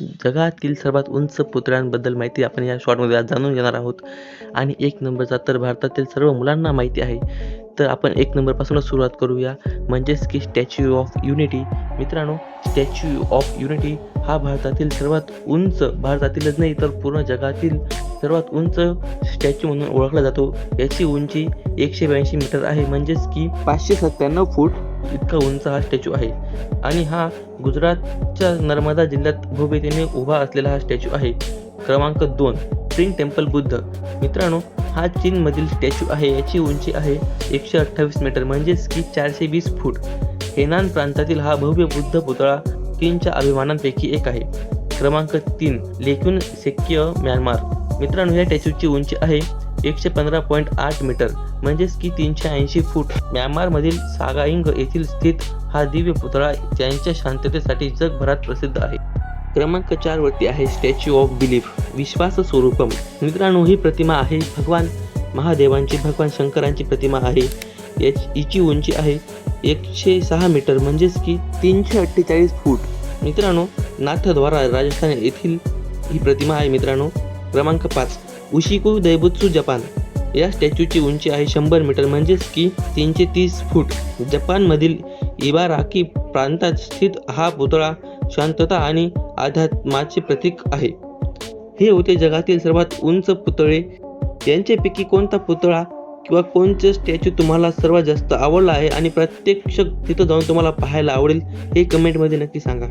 जगातील सर्वात उंच पुतळ्यांबद्दल माहिती आपण या शॉर्टमध्ये आज जाणून घेणार आहोत. आणि एक नंबरचा तर भारतातील सर्व मुलांना माहिती आहे. तर आपण एक नंबरपासूनच सुरुवात करूया. म्हणजेच की स्टॅच्यू ऑफ युनिटी मित्रांनो स्टॅच्यू ऑफ युनिटी हा भारतातील सर्वात उंच भारतातीलच नाही तर पूर्ण जगातील सर्वात उंच स्टॅच्यू म्हणून ओळखला जातो. याची उंची एकशे ब्याऐंशी मीटर आहे. म्हणजेच की पाचशे सत्त्याण्णव फूट इतका उंच हा स्टॅच्यू आहे. आणि हा गुजरातच्या नर्मदा जिल्ह्यात भूभेतीने उभा असलेला हा स्टॅच्यू आहे. क्रमांक दोन स्प्रिंग टेम्पल बुद्ध. मित्रांनो हा चीनमधील स्टॅच्यू आहे याची उंची आहे एकशे अठ्ठावीस मीटर म्हणजेच की चारशे वीस फूट. हेनान प्रांतातील हा भव्य बुद्ध पुतळा चीनच्या अभिमानांपैकी एक आहे. क्रमांक तीन लेक्युन सेक्य म्यानमार. मित्रांनो या स्टॅच्यूची उंची आहे एकशे पंधरा पॉईंट आठ मीटर म्हणजेच की तीनशे ऐंशी फूट. म्यानमारमधील सागाइंग येथील स्थित हा दिव्य पुतळा त्यांच्या शांततेसाठी जगभरात प्रसिद्ध आहे. क्रमांक चार वरती आहे स्टॅच्यू ऑफ बिलीफ विश्वास स्वरूपम. मित्रांनो ही प्रतिमा आहे भगवान महादेवांची भगवान शंकरांची प्रतिमा आहे. याची हिची उंची आहे एकशे सहा मीटर म्हणजेच की तीनशे अठ्ठेचाळीस फूट. मित्रांनो नाथद्वारा राजस्थान येथील ही प्रतिमा आहे मित्रांनो. क्रमांक पाच. Ushiku Daibutsu Japan. या स्टॅच्यूची उंची आहे शंभर मीटर म्हणजेच की तीनशे तीस फूट. जपानमधील इबाराकी प्रांतात स्थित हा पुतळा शांतता आणि अध्यात्माचे प्रतीक आहे. हे होते जगातील सर्वात उंच पुतळे. यांच्यापैकी कोणता पुतळा किंवा कोणतं स्टॅच्यू तुम्हाला सर्वात जास्त आवडला आहे आणि प्रत्यक्ष तिथं जाऊन तुम्हाला पाहायला आवडेल हे कमेंटमध्ये नक्की सांगा.